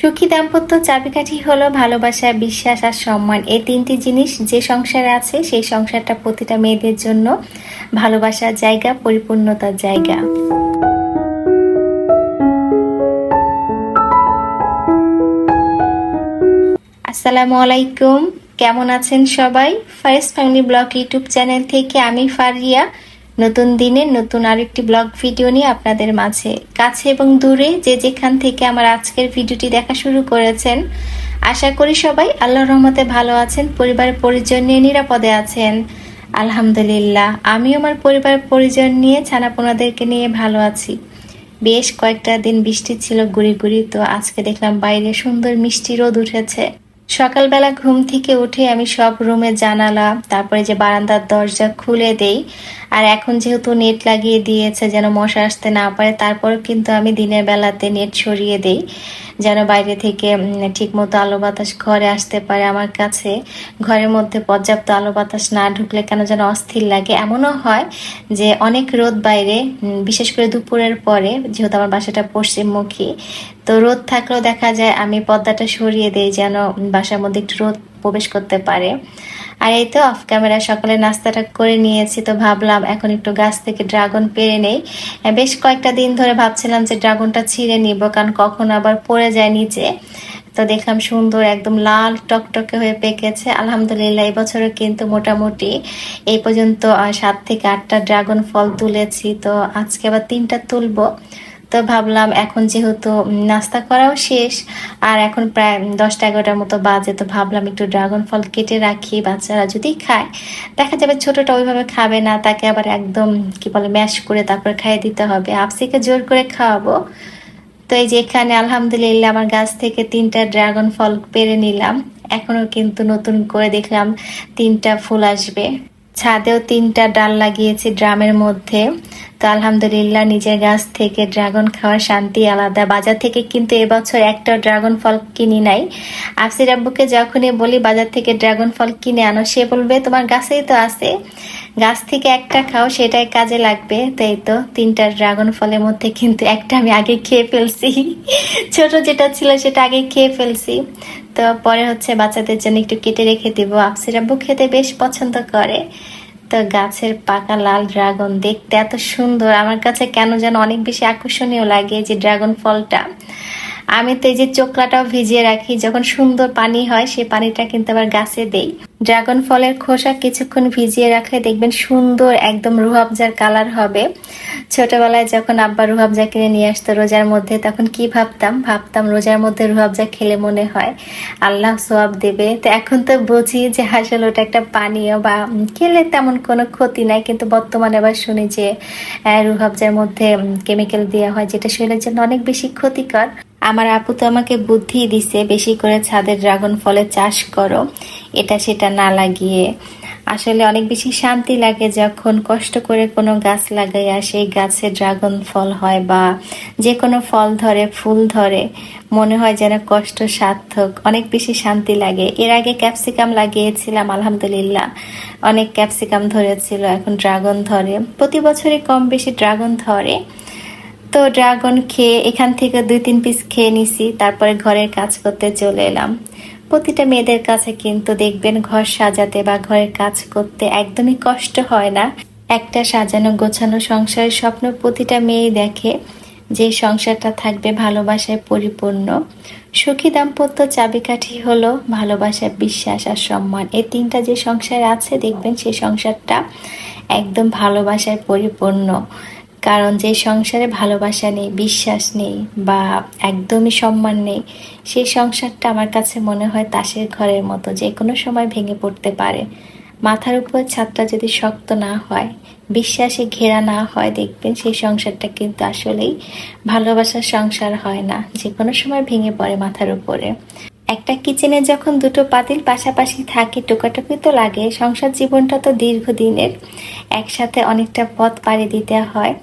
সুখী দাম্পত্য চাবিকাঠি হলো ভালোবাসা, বিশ্বাস আর সম্মান। এই তিনটি জিনিস যে সংসারে আছে, সেই সংসারটা প্রতিটা মেয়েদের জন্য ভালোবাসার জায়গা, পরিপূর্ণতার জায়গা। আসসালামু আলাইকুম। কেমন আছেন সবাই? Fares family blog YouTube channel থেকে আমি ফারিয়া। নতুন দিনে নতুন আরেকটি ব্লগ ভিডিও নিয়ে আপনাদের মাঝে, কাছে এবং দূরে যে যেখান থেকে আমার আজকের ভিডিওটি দেখা শুরু করেছেন, আশা করি সবাই আল্লাহর রহমতে ভালো আছেন পরিবার পরিজন নিয়ে নিরাপদে আছেন। আলহামদুলিল্লাহ আমি আমার পরিবার পরিজন নিয়ে ছানাপোনাদেরকে নিয়ে ভালো আছি। বেশ কয়েকটা দিন বৃষ্টি ছিল, গুড়ি গুড়ি, তো আজকে দেখলাম বাইরে সুন্দর মিষ্টি রোদ উঠেছে। সকালবেলা ঘুম থেকে উঠে আমি সব রুমে জানালা, তারপরে যে বারান্দার দরজা খুলে দেই। আর এখন যেহেতু নেট লাগিয়ে দিয়েছে যেন মশা আসতে না পারে তারপর কিন্তু আমি দিনের বেলাতে নেট সরিয়ে দেই। যেন বাইরে থেকে ঠিক মতো আলো বাতাস ঘরে আসতে পারে আমার কাছে। ঘরের মধ্যে পর্যাপ্ত আলো বাতাস না ঢুকলে কেন যেন অস্থির লাগে। এমনও হয় যে অনেক রোদ বাইরে বিশেষ করে দুপুরের পরে, যেহেতু আমার বাসাটা পশ্চিমমুখী। তো রোদ থাকলেও দেখা যায় আমি পর্দাটা সরিয়ে দেই যেন বাসার মধ্যে একটু রোদ প্রবেশ করতে পারে। আর এই তো অফ ক্যামেরা সকালে নাস্তাটা করে নিয়েছি, তো ভাবলাম এখন একটু গাছ থেকে ড্রাগন পেরে নেই। বেশ কয়েকটা দিন ধরে ভাবছিলাম যে ড্রাগনটা ছিঁড়ে নিব, কারণ কখন আবার পড়ে যায় নিচে। তো দেখলাম সুন্দর একদম লাল টকটকে হয়ে পেকেছে। আলহামদুলিল্লাহ, এবছরও কিন্তু মোটামুটি এই পর্যন্ত সাত থেকে আটটা ড্রাগন ফল তুলেছি। তো আজকে আবার তিনটা তুলবো। তো ভাবলাম এখন যেহেতু নাস্তা করাও শেষ, আর এখন প্রায় দশটা এগারোটার মতো বাজে, তো ভাবলাম একটু ড্রাগন ফল কেটে রাখি, বাচ্চারা যদি খায়। দেখা যাবে ছোটটা ওইভাবে খাবে না, তাকে আবার একদম কি বলে ম্যাশ করে তারপর খাইয়ে দিতে হবে। আপসিকে জোর করে খাওয়াবো। তো এই যে এখানে আলহামদুলিল্লাহ আমার গাছ থেকে তিনটা ড্রাগন ফল পেরে নিলাম। এখনও কিন্তু নতুন করে দেখলাম তিনটা ফুল আসবে। ছাদেও তিনটা ডাল লাগিয়েছি ড্রামের মধ্যে। তো আলহামদুলিল্লাহ নিজের গাছ থেকে ড্রাগন খাওয়ার শান্তি আলাদা। বাজার থেকে কিন্তু এবছর একটা ড্রাগন ফল কিনি নাই। আফসির আব্বুকে যখনই বলি, বাজার থেকে ড্রাগন ফল কিনে আনো, সে বলবে, তোমার গাছেই তো আছে। গাছ থেকে একটা খাও, সেটাই কাজে লাগবে। তাই তো তিনটা ড্রাগন ফলের মধ্যে কিন্তু একটা আমি আগে খেয়ে ফেলছি। ছোট যেটা ছিল সেটা আগে খেয়ে ফেলছি। তো পরে হচ্ছে বাচ্চাদের জন্য একটু কেটে রেখে দিব। আব্বু খেতে বেশ পছন্দ করে। তো গাছের পাকা লাল ড্রাগন দেখতে এত সুন্দর। আমার কাছে কেন যেন অনেক বেশি আকর্ষণীয় লাগে যে ড্রাগন ফলটা। আমি তো এই যে চোকলাটাও ভিজিয়ে রাখি। যখন সুন্দর পানি হয় সেই পানিটা কিন্তু আবার গাছে দেই। ড্রাগন ফলের খোসা কিছুক্ষণ ভিজিয়ে রাখলে দেখবেন সুন্দর একদম রুহাবজার কালার হবে। ছোটবেলায় যখন আব্বা রুহাবজা কিনে নিয়ে আসতো রোজার মধ্যে, তখন কি ভাবতাম? ভাবতাম রোজার মধ্যে রুহাবজা খেলে মনে হয় আল্লাহ সোয়াব দেবে। তো এখন তো বুঝি যে আসলে ওটা একটা পানীয় বা খেলে তেমন কোনো ক্ষতি নাই, কিন্তু বর্তমানে আবার শুনি যে রুহাবজার মধ্যে কেমিক্যাল দেওয়া হয় যেটা শরীরের জন্য অনেক বেশি ক্ষতিকর। আমার আপু তো আমাকে বুদ্ধি দিছে, বেশি করে ছাদের ড্রাগন ফলের চাষ করো। এটা সেটা না লাগিয়ে। আসলে অনেক বেশি শান্তি লাগে যখন কষ্ট করে কোনো গাছ লাগাইয়া সেই গাছে ড্রাগন ফল হয় বা যে কোনো ফল ধরে, ফুল ধরে, মনে হয় যেন কষ্ট সার্থক, অনেক বেশি শান্তি লাগে। এর আগে ক্যাপসিকাম লাগিয়েছিলাম, আলহামদুলিল্লাহ। অনেক ক্যাপসিকাম ধরেছিল, এখন ড্রাগন ধরে। প্রতি বছরই কম বেশি ড্রাগন ধরে। তো ড্রাগন খেয়ে এখান থেকে দুই তিন পিস খেয়ে নিছি, তারপরে ঘরের কাজ করতে চলে এলাম। প্রতিটা মেয়েদের কাছে কিন্তু দেখবেন ঘর সাজাতে বা ঘরের কাজ করতে একদমই কষ্ট হয় না। একটা সাজানো গোছানো সংসারের স্বপ্ন প্রতিটা মেয়েই দেখে যে সংসারটা থাকবে ভালোবাসায় পরিপূর্ণ। সুখী দাম্পত্য চাবিকাঠি হলো ভালোবাসা বিশ্বাস আর সম্মান। এই তিনটা যে সংসার আছে, দেখবেন সেই সংসারটা একদম ভালোবাসায় পরিপূর্ণ। কারণ যে সংসারে ভালোবাসা নেই, বিশ্বাস নেই বা একদমই সম্মান নেই, সেই সংসারটা আমার কাছে মনে হয় তাসের ঘরের মতো, যে কোনো সময় ভেঙে পড়তে পারে। মাথার উপর ছাদটা যদি শক্ত না হয়, বিশ্বাসে ঘেরা না হয়, দেখবেন সেই সংসারটা কিন্তু আসলেই ভালোবাসার সংসার হয় না, যে কোনো সময় ভেঙে পড়ে মাথার উপরে। একটা কিচেনে যখন দুটো পাতিল পাশাপাশি থাকে, টোকাটুকি তো লাগে, সংসার জীবনটা তো দীর্ঘদিনের। একসাথে অনেকটা পথ পাড়ি দিতে হয়।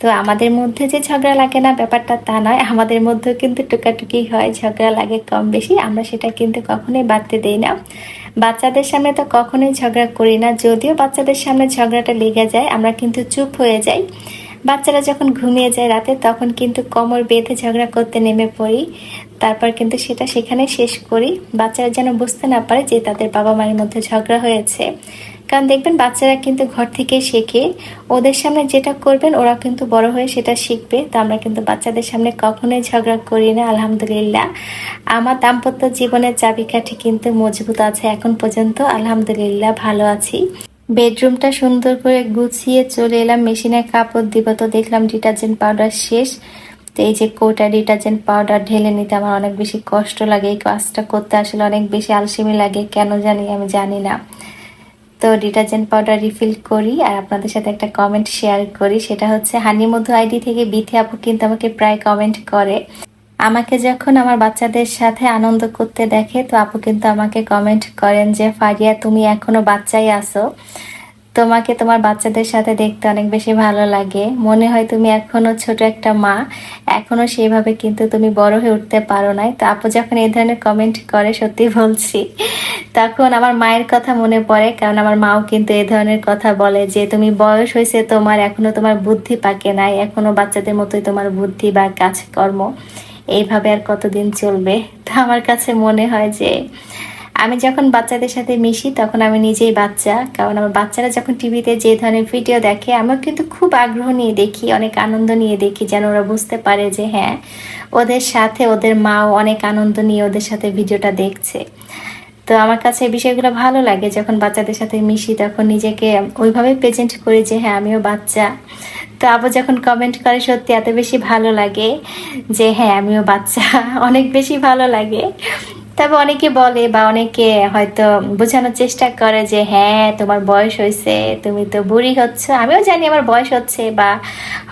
তো আমাদের মধ্যে যে ঝগড়া লাগে না, ব্যাপারটা তা নয়। আমাদের মধ্যেও কিন্তু টুকাটুকি হয়, ঝগড়া লাগে কম বেশি। আমরা সেটা কিন্তু কখনোই বাড়তে দেই না। বাচ্চাদের সামনে তো কখনোই ঝগড়া করি না। যদিও বাচ্চাদের সামনে ঝগড়াটা লেগে যায়, আমরা কিন্তু চুপ হয়ে যাই। বাচ্চারা যখন ঘুমিয়ে যায় রাতে, তখন কিন্তু কোমর বেঁধে ঝগড়া করতে নেমে পড়ি। তারপর কিন্তু সেটা সেখানে শেষ করি। বাচ্চারা যেন বুঝতে না পারে যে তাদের বাবা মায়ের মধ্যে ঝগড়া হয়েছে। কারণ দেখবেন, বাচ্চারা কিন্তু ঘর থেকে শেখে। ওদের সামনে যেটা করবেন, ওরা কিন্তু বড় হয়ে সেটা শিখবে। তো আমরা কিন্তু বাচ্চাদের সামনে কখনোই ঝগড়া করি না, আলহামদুলিল্লাহ। আমার দাম্পত্য জীবনের চাবিকাঠি কিন্তু মজবুত আছে এখন পর্যন্ত। আলহামদুলিল্লাহ, ভালো আছি। বেডরুমটা সুন্দর করে গুছিয়ে চলে এলাম, মেশিনে কাপড় দিব তো দেখলাম ডিটারজেন্ট পাউডার শেষ। তো এই যে কোটা ডিটারজেন্ট পাউডার ঢেলে নিতে আমার অনেক বেশি কষ্ট লাগে, এই কাজটা করতে আসলে অনেক বেশি আলসেমি লাগে, কেন জানি আমি জানি না। তো ডিটারজেন্ট পাউডার রিফিল করি আর আপনাদের সাথে একটা কমেন্ট শেয়ার করি, সেটা হচ্ছে হানি মধু আইডি থেকে বিথি আপু কিন্তু আমাকে প্রায় কমেন্ট করে। আমাকে যখন আমার বাচ্চাদের সাথে আনন্দ করতে দেখে, তো আপু কিন্তু আমাকে কমেন্ট করেন যে, ফারিয়া, তুমি এখনও বাচ্চাই আসো তোমাকে তোমার বাচ্চাদের সাথে দেখতে অনেক বেশি ভালো লাগে। মনে হয় তুমি এখনও ছোট একটা মা। এখনও সেইভাবে কিন্তু তুমি বড় হয়ে উঠতে পারো নাই। তো আপু যখন এই ধরনের কমেন্ট করে, সত্যি বলছি, তখন আমার মায়ের কথা মনে পড়ে। কারণ আমার মাও কিন্তু এই ধরনের কথা বলে যে, তুমি বয়স হয়েছে তোমার, এখনও তোমার বুদ্ধি পাকে নাই। এখনও বাচ্চাদের মতোই তোমার বুদ্ধি বা কাজকর্ম। এইভাবে আর কতদিন চলবে? তো আমার কাছে মনে হয় যে আমি যখন বাচ্চাদের সাথে মিশি তখন আমি নিজেই বাচ্চা। কারণ আমার বাচ্চারা যখন টিভিতে যে ধরনের ভিডিও দেখে, আমিও কিন্তু খুব আগ্রহ নিয়ে দেখি, অনেক আনন্দ নিয়ে দেখি যেন ওরা বুঝতে পারে যে হ্যাঁ ওদের সাথে ওদের মাও অনেক আনন্দ নিয়ে ওদের সাথে ভিডিওটা দেখছে। তো আমার কাছে এই বিষয়গুলো ভালো লাগে যখন বাচ্চাদের সাথে মিশি, তখন নিজেকে ওইভাবে প্রেজেন্ট করি যে হ্যাঁ আমিও বাচ্চা। তো আবার যখন কমেন্ট করে, সত্যি এত বেশি ভালো লাগে যে হ্যাঁ আমিও বাচ্চা, অনেক বেশি ভালো লাগে। তবে অনেকে বলে বা অনেকে হয়তো বোঝানোর চেষ্টা করে যে হ্যাঁ তোমার বয়স হয়েছে, তুমি তো বুড়ি হচ্ছ। আমিও জানি আমার বয়স হচ্ছে বা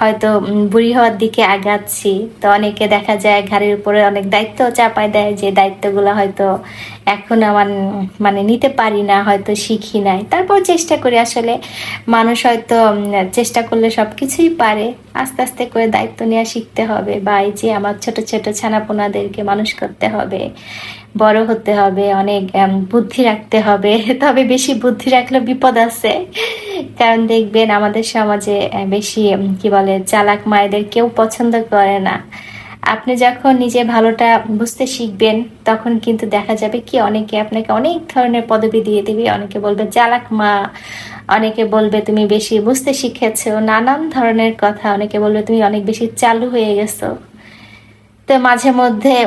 হয়তো বুড়ি হওয়ার দিকে আগাচ্ছি। তো অনেকে দেখা যায় ঘাড়ের উপরে অনেক দায়িত্ব চাপায় দেয় যে, দায়িত্বগুলো হয়তো এখন আমার মানে নিতে পারি না, হয়তো শিখি নাই। তারপর চেষ্টা করি আসলে। মানুষ হয়তো চেষ্টা করলে সব কিছুই পারে। আস্তে আস্তে করে দায়িত্ব নেওয়া শিখতে হবে বা এই যে আমার ছোট ছোট ছানাপোনাদেরকে মানুষ করতে হবে, বড় হতে হবে, অনেক বুদ্ধি রাখতে হবে। তবে বেশি বুদ্ধি রাখলে বিপদ আছে। কারণ দেখবেন আমাদের সমাজে বেশি কি বলে, চালাক মায়েদের কেউ পছন্দ করে না। আপনি যখন নিজে ভালোটা বুঝতে শিখবেন, তখন কিন্তু দেখা যাবে কি অনেকে আপনাকে অনেক ধরনের পদবি দিয়ে দিবে। অনেকে বলবে চালাক মা। অনেকে বলবে, তুমি বেশি বুঝতে শিখেছ। নানান ধরনের কথা। অনেকে বলবে, তুমি অনেক বেশি চালু হয়ে গেছো। তো মাঝে মধ্যে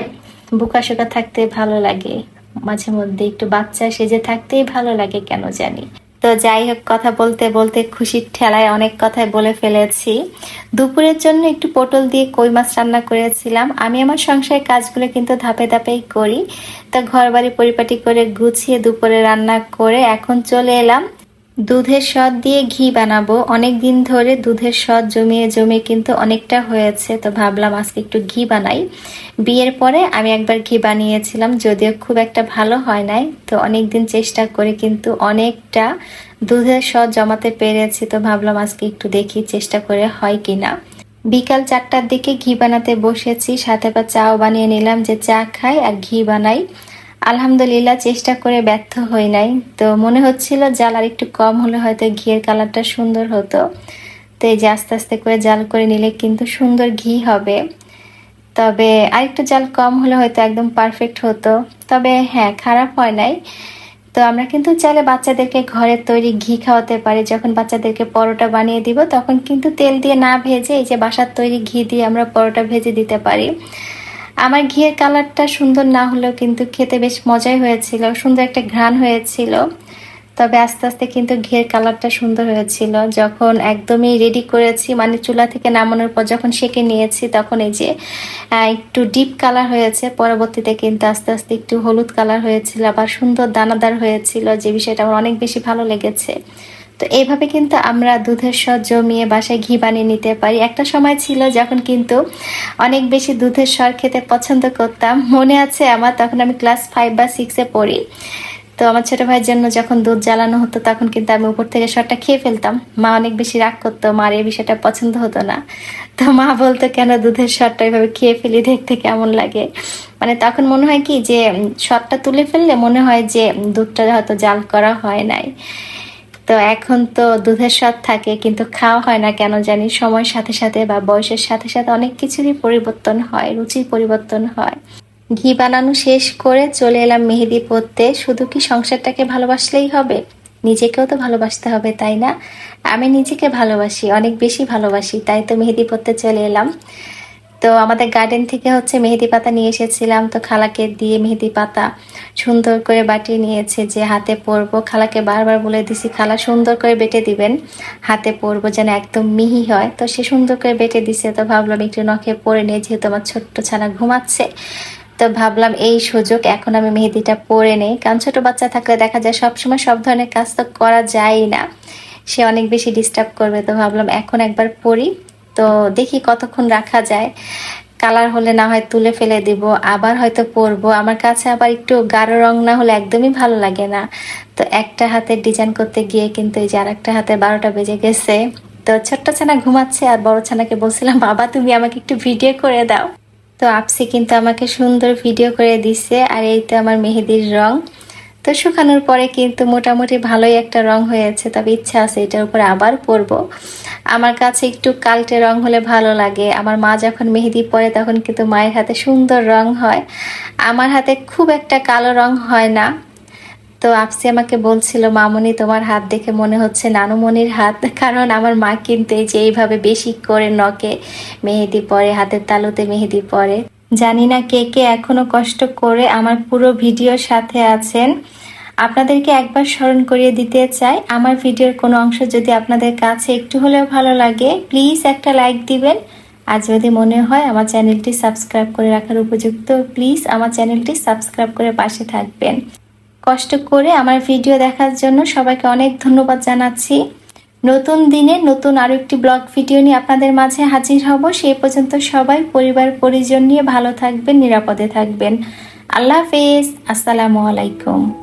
বুকাশোকা থাকতে ভালো লাগে। মাঝে মধ্যে একটু বাচ্চা সেজে থাকতেই ভালো লাগে, কেন জানি। তো যাই হোক, কথা বলতে বলতে খুশির ঠেলায় অনেক কথাই বলে ফেলেছি। দুপুরের জন্য একটু পটল দিয়ে কই মাছ রান্না করেছিলাম। আমি আমার সংসারের কাজগুলো কিন্তু ধাপে ধাপেই করি। তো ঘর বাড়ি পরিপাটি করে গুছিয়ে দুপুরে রান্না করে এখন চলে এলাম। দুধের সদ দিয়ে ঘি বানাবো। অনেক দিন ধরে দুধের সদ জমিয়ে জমিয়ে কিন্তু অনেকটা হয়েছে, তো ভাবলাম আজকে একটু ঘি বানাই। বিয়ের পরে আমি একবার ঘি বানিয়েছিলাম, যদিও খুব একটা ভালো হয় নাই, তো অনেক দিন চেষ্টা করে কিন্তু অনেকটা দুধের সদ জমাতে পেরেছি, তো ভাবলাম আজকে একটু দেখি চেষ্টা করে হয় কি না বিকাল চারটার দিকে ঘি বানাতে বসেছি, সাথে বা চাও বানিয়ে নিলাম যে চা খাই আর ঘি বানাই। আলহামদুলিল্লাহ, চেষ্টা করে ব্যর্থ হই নাই। তো মনে হচ্ছিল জাল আর একটু কম হলে হয়তো ঘিয়ের কালারটা সুন্দর হতো। তো এই যে আস্তে আস্তে করে জাল করে নিলে কিন্তু সুন্দর ঘি হবে। তবে আরেকটু জাল কম হলে হয়তো একদম পারফেক্ট হতো। তবে হ্যাঁ খারাপ হয় নাই। তো আমরা কিন্তু চাইলে বাচ্চাদেরকে ঘরের তৈরি ঘি খাওয়াতে পারি। যখন বাচ্চাদেরকে পরোটা বানিয়ে দিব, তখন কিন্তু তেল দিয়ে না ভেজে এই যে বাসার তৈরি ঘি দিয়ে আমরা পরোটা ভেজে দিতে পারি। আমার ঘিয়ের কালারটা সুন্দর না হলেও কিন্তু খেতে বেশ মজাই হয়েছিল, সুন্দর একটা ঘ্রাণ হয়েছিল। তবে আস্তে আস্তে কিন্তু ঘিয়ের কালারটা সুন্দর হয়েছিল। যখন একদমই রেডি করেছি মানে চুলা থেকে নামানোর পর যখন সেকে নিয়েছি, তখন এই যে একটু ডিপ কালার হয়েছে। পরবর্তীতে কিন্তু আস্তে আস্তে একটু হলুদ কালার হয়েছিল, আবার সুন্দর দানাদার হয়েছিল, যে বিষয়টা আমার অনেক বেশি ভালো লেগেছে। তো এইভাবে কিন্তু আমরা দুধের স্বর জমিয়ে বাসায় ঘি বানিয়ে নিতে পারি। একটা সময় ছিল যখন কিন্তু অনেক বেশি দুধের স্বর খেতে পছন্দ করতাম। মনে আছে আমার? তখন আমি ক্লাস ফাইভ বা সিক্সে পড়ি। তো আমার ছোট ভাইয়ের জন্য যখন দুধ জ্বালানো হতো, তখন কিন্তু আমি উপর থেকে সরটা খেয়ে ফেলতাম। মা অনেক বেশি রাগ করতো মার এই বিষয়টা পছন্দ হতো না। তো মা বলতো, কেন দুধের সরটা এভাবে খেয়ে ফেলি? দেখতে কেমন লাগে? মানে তখন মনে হয় কি যে সরটা তুলে ফেললে মনে হয় যে, দুধটা হয়তো জাল করা হয় নাই। তো এখন তো দুধের স্বাদ থাকে, কিন্তু খাওয়া হয় না কেন জানি? সময়ের সাথে সাথে বা বয়সের সাথে সাথে অনেক কিছুরই পরিবর্তন হয়, রুচির পরিবর্তন হয়। ঘি বানানো শেষ করে চলে এলাম মেহেদি পরতে শুধু কি সংসারটাকে ভালোবাসলেই হবে? নিজেকেও তো ভালোবাসতে হবে, তাই না? আমি নিজেকে ভালোবাসি, অনেক বেশি ভালোবাসি, তাই তো মেহেদি পরতে চলে এলাম। তো আমাদের গার্ডেন থেকে হচ্ছে মেহেদি পাতা নিয়ে এসেছিলাম। তো খালাকে দিয়ে মেহেদি পাতা সুন্দর করে বাটিয়ে নিয়েছে যে হাতে পরবো। খালাকে বারবার বলে দিছি, খালা, সুন্দর করে বেটে দিবেন। হাতে পরবো যেন একদম মিহি হয়। তো সে সুন্দর করে বেটে দিছে। তো ভাবলাম একটু নখে পরে নিয়ে, যেহেতু আমার ছোট্ট ছানা ঘুমাচ্ছে, তো ভাবলাম এই সুযোগ এখন আমি মেহেদিটা পরে নেই। কারণ ছোটো বাচ্চা থাকলে দেখা যায় সবসময় সব ধরনের কাজ তো করা যায় না। সে অনেক বেশি ডিস্টার্ব করবে। তো ভাবলাম এখন একবার পরি। তো দেখি কতক্ষণ রাখা যায়। কালার হলে না হয় তুলে ফেলে দিব, আবার হয়তো পরবো। আমার কাছে আবার একটু গাঢ় রং না হলে একদমই ভালো লাগে না। তো একটা হাতে ডিজাইন করতে গিয়ে কিন্তু এই যে আর একটা হাতে বারোটা বেজে গেছে। তো ছোট্ট ছানা ঘুমাচ্ছে আর বড় ছানাকে বলছিলাম, বাবা, তুমি আমাকে একটু ভিডিও করে দাও। তো আপসি কিন্তু আমাকে সুন্দর ভিডিও করে দিছে। আর এই তো আমার মেহেদির রং। তো শুকানোর পরে কিন্তু মোটামুটি ভালোই একটা রং হয়েছে, তবে ইচ্ছা আছে এটার উপরে আবার পরব। আমার কাছে একটু কালটে রং হলে ভালো লাগে। আমার মা যখন মেহেদি পরে তখন কিন্তু মায়ের হাতে সুন্দর রং হয়। আমার হাতে খুব একটা কালো রং হয় না। তো আপসি আমাকে বলছিল, মামনি, তোমার হাত দেখে মনে হচ্ছে নানুমনির হাত। কারণ আমার মা কিন্তু এই যে এইভাবে বেশি করে নখে মেহেদি পরে, হাতের তালুতে মেহেদি পরে। জানি না কে কে এখনও কষ্ট করে আমার পুরো ভিডিওর সাথে আছেন। আপনাদেরকে একবার স্মরণ করিয়ে দিতে চাই, আমার ভিডিওর কোনো অংশ যদি আপনাদের কাছে একটু হলেও ভালো লাগে, প্লিজ একটা লাইক দিবেন। আর যদি মনে হয় আমার চ্যানেলটি সাবস্ক্রাইব করে রাখার উপযুক্ত, প্লিজ আমার চ্যানেলটি সাবস্ক্রাইব করে পাশে থাকবেন। কষ্ট করে আমার ভিডিও দেখার জন্য সবাইকে অনেক ধন্যবাদ জানাচ্ছি। নতুন দিনে নতুন আরও একটি ব্লগ ভিডিও নিয়ে আপনাদের মাঝে হাজির হব। সে পর্যন্ত সবাই পরিবার, পরিজন নিয়ে ভালো থাকবেন, নিরাপদে থাকবেন। আল্লাহ হাফেজ। আসসালামু আলাইকুম।